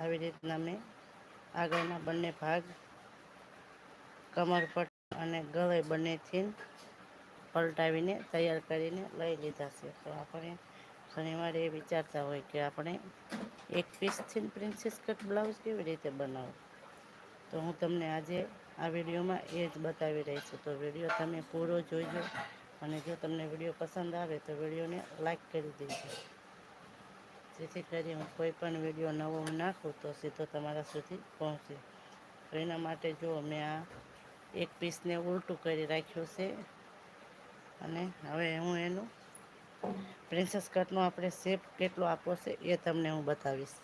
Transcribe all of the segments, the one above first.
આવી રીતના મેં આગળના બંને ભાગ, કમરપટ અને ગળે બંનેથી પલટાવીને તૈયાર કરીને લઈ લીધા છે. તો આપણે ઘણીવાર એ વિચારતા હોય કે આપણે એક પીસથી પ્રિન્સેસ કટ બ્લાઉઝ કેવી રીતે બનાવો? તો હું તમને આજે આ વિડીયોમાં એ જ બતાવી રહી છું. તો વીડિયો તમે પૂરો જોઈજો અને જો તમને વીડિયો પસંદ આવે તો વિડીયોને લાઈક કરી દેજો. જેથી કરી હું કોઈ પણ વીડિયો નવો નાખું, તો સીધો તમારા સુધી પહોંચે. તો એના માટે જો મેં આ એક પીસને ઉલટું કરી રાખ્યું છે, અને હવે હું એનું પ્રિન્સેસ કટનો આપણે શેપ કેટલો આપવો છે એ તમને હું બતાવીશ.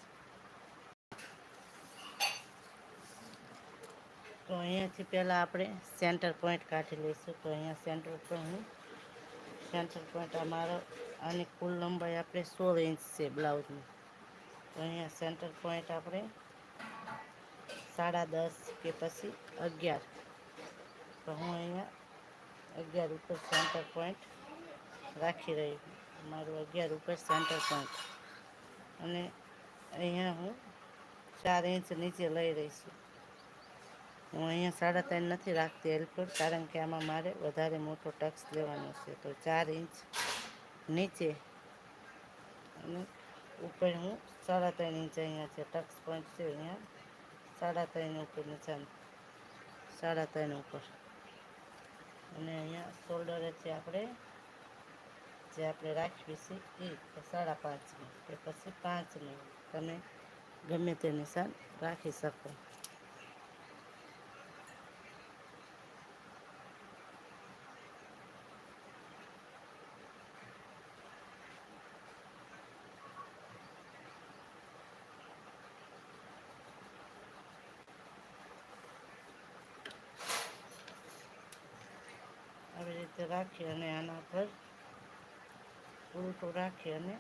તો અહીંયાથી પહેલાં આપણે સેન્ટર પોઈન્ટ કાઢી લઈશું. તો અહીંયા સેન્ટર પર હું સેન્ટર પોઈન્ટ અમારો આની કુલ લંબાઈ આપણે સોળ ઇંચ છે બ્લાઉઝની. તો અહીંયા સેન્ટર પોઈન્ટ આપણે સાડા દસ કે પછી અગિયાર. તો હું અહીંયા અગિયાર ઉપર સેન્ટર પોઈન્ટ રાખી રહી મારું અગિયાર ઉપર સેન્ટર પોઈન્ટ. અને અહીંયા હું ચાર ઇંચ નીચે લઈ રહી છું. હું અહીંયા સાડા ત્રણ નથી રાખતી એલપોર્ટ કારણ કે આમાં મારે વધારે મોટો ટક્સ લેવાનો છે. તો ચાર ઇંચ નીચે અને ઉપર હું સાડા ત્રણ ઇંચ અહીંયા છે. ટક્સ પોઈન્ટ છે અહીંયા. સાડા ત્રણ ઉપર નિશાન સાડા ત્રણ ઉપર. અને અહીંયા શોલ્ડર છે આપણે, જે આપણે રાખવી છે એ સાડા પાંચની કે પછી પાંચની તમે ગમે તે નિશાન રાખી શકો આવી રીતે રાખી અને આના પર ઉલટું રાખી અને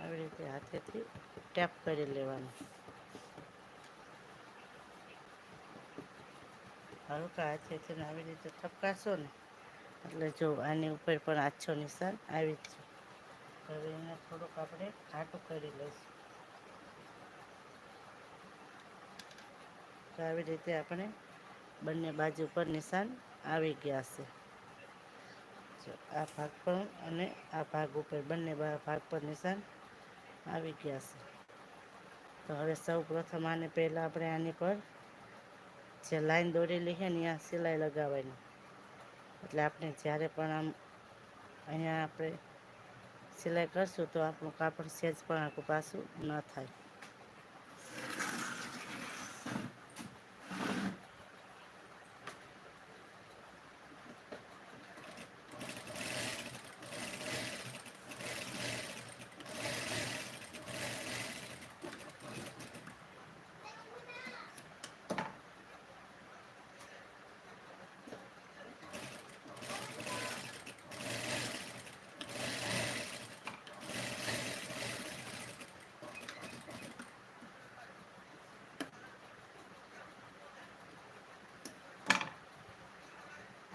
આવી રીતે હાથેથી ટેપ કરી લેવાનું. હલકા હાથેથી આવી રીતે થપકાશો ને, એટલે જો આની ઉપર પણ આછો નિશાન આવી જ છે. હવે એને થોડુંક આપણે ઘાટું કરી લઈશું. તો આવી રીતે આપણે બંને બાજુ પર નિશાન આવી ગયા છે. જો આ ભાગ પર અને આ ભાગ ઉપર બંને ભાગ પર નિશાન આવી ગયા છે. તો હવે સૌ પ્રથમ આને પહેલાં આપણે આની પર જે લાઈન દોરેલી છે ને ત્યાં સિલાઈ લગાવવાની. એટલે આપણે જ્યારે પણ આમ અહીંયા આપણે સિલાઈ કરશું તો આપણું કાપડ સેજ પણ આખું પાછું ન થાય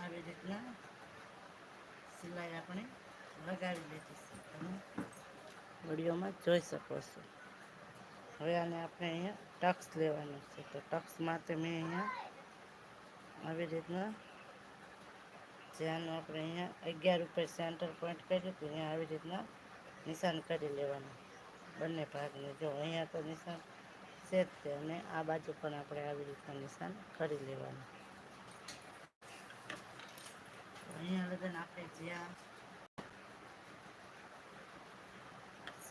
આવી રીતના સિલાઈ આપણે લગાવી લીધી છે. વિડીયોમાં જોઈ શકો છો. હવે આને આપણે અહીંયા ટક્સ લેવાનું છે. તો ટક્સ માટે મેં અહીંયા આવી રીતના જ્યાંનું આપણે અહીંયા અગિયાર ઉપર સેન્ટર પોઈન્ટ કર્યું હતું, અહીંયા આવી રીતના નિશાન કરી લેવાનું બંને ભાગને. જો અહીંયા તો નિશાન છે જ તે અને આ બાજુ પણ આપણે આવી રીતના નિશાન કરી લેવાનું. અહીંયા લગન આપણે જ્યાં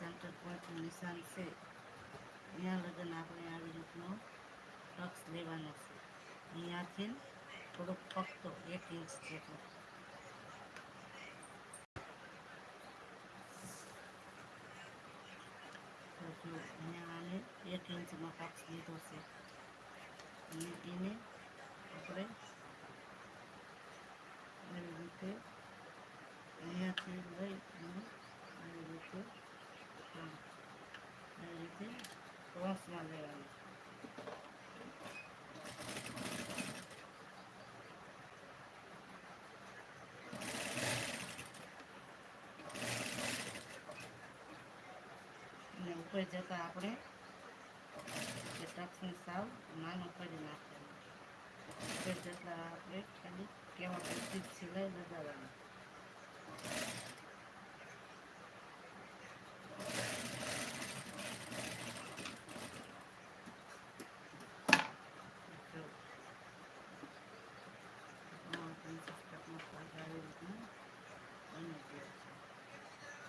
સેન્ટર પોઈન્ટનું નિશાન છે. અહીંયા લગન આપણે આવી રીતનો ટક્સ લેવાનો છે. અહીંયાથી થોડોક ફક્ત એક ઇંચ જેટલો. અહીંયા આને એક ઇંચમાં પક્ષ લીધો છે. અને એને આપણે આવી રીતે અહીંયાથી લઈ અને આવી રીતે આમ, આવી રીતે ક્રોસમાં દેવાનું અને ઉપર જતા આપણે ટક્સને સાવ માન કરી નાખવાનું. ઉપર જતાં આપણે ખાલી કેવા પછી સિલાઈ લગાવવાની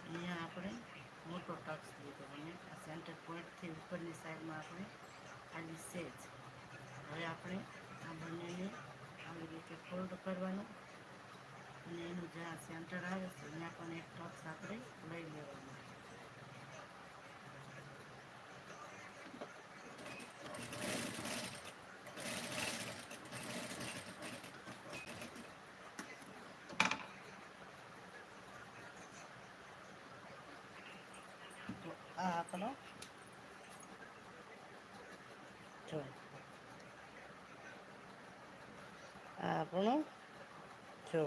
અહીંયા આપણે ટક્સ લીધો અહીંયા આ સેન્ટર પોઈન્ટથી ઉપરની સાઈડમાં આપણે ખાલી સેજ હવે આપણે આ બંનેને આવી રીતે ફોલ્ડ કરવાનું અને એનું જ્યાં સેન્ટર આવે છે, ત્યાં પણ એક ટોક્સ આપણે લઈ લેવાનું તો આ આપણો જો. આ આપણું જો.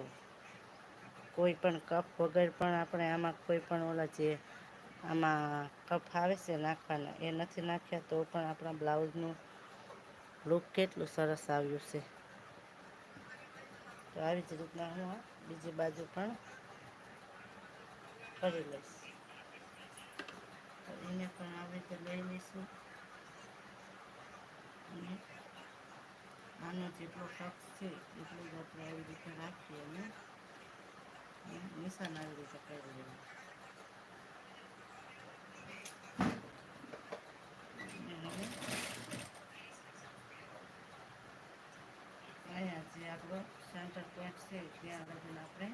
કોઈ પણ કપ વગર પણ આપણે આમાં કોઈ પણ ઓલા જે આમાં કપ આવે છે નાખવાના, એ નથી નાખ્યા તો પણ આપણા બ્લાઉઝનું લુક કેટલું સરસ આવ્યું છે. તો આવી જ રીતના હું બીજી બાજુ પણ કરી લઈશ. તો એને પણ આવી રીતે લઈ લઈશું. અને આનો જેટલો ટક્સ છે એટલું જ આપણે આવી રીતે રાખીએ અને નિશાન આવી રીતે કરી દેવું અહીંયા જે આપણો સેન્ટર પોઈન્ટ છે, ત્યાં લગીને આપણે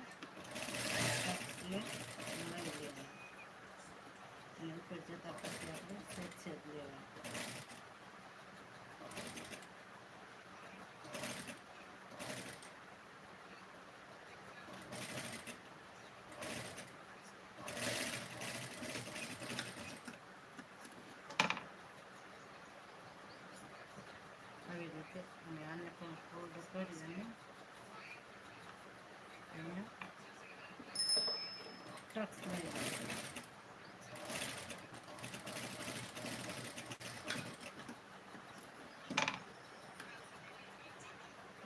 ટક્સને લઈ લેવાનું અને ઉપર જતાં પછી આપણે સેજ સેજ લેવાનું આવી રીતે લેવાનું.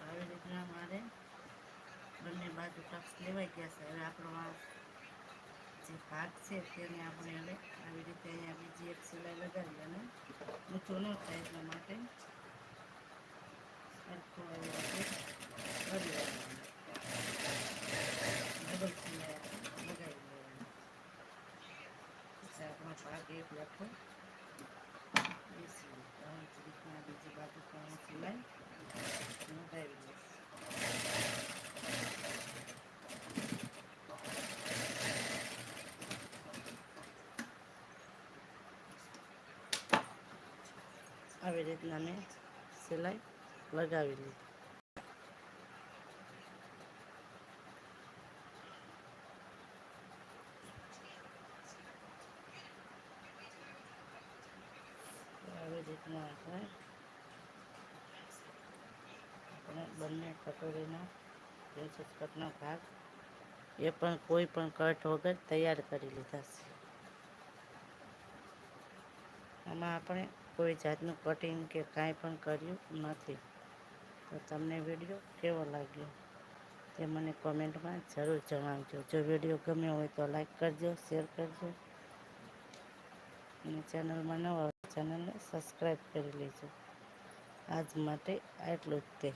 આવી રીતના મારે બંને બાજુ ટક્સ હવે આપણો જે ભાગ છે તેને આપણે હવે આવી રીતે અહીંયા બીજી એક સિલાઈ લગાવી અને ઊંચો ન થાય એટલા માટે સરખો ડબલ સિલાઈ લગાવી દેવાની પછી આપણો ભાગ એક લખો બેસી આવી જ રીતના બીજી બાજુ પણ સિલાઈ લગાવી લઈશ આવી રીતના મેં સિલાઈ લગાવી લીધી. આવી રીતના આપણે આપણે બંને કટોરીના ભાગ એ પણ કોઈ પણ કટ વગર તૈયાર કરી લીધા છે. આમાં આપણે કોઈ જાતનું કટિંગ કે કાંઈ પણ કર્યું નથી. તો તમને વીડિયો કેવો લાગ્યો તે મને કોમેન્ટમાં જરૂર જણાવજો. જો વીડિયો ગમ્યો હોય તો લાઈક કરજો, શેર કરજો. અને ચેનલમાં નવા ચેનલને સબસ્ક્રાઈબ કરી લેજો. આજ માટે આટલું જ તે.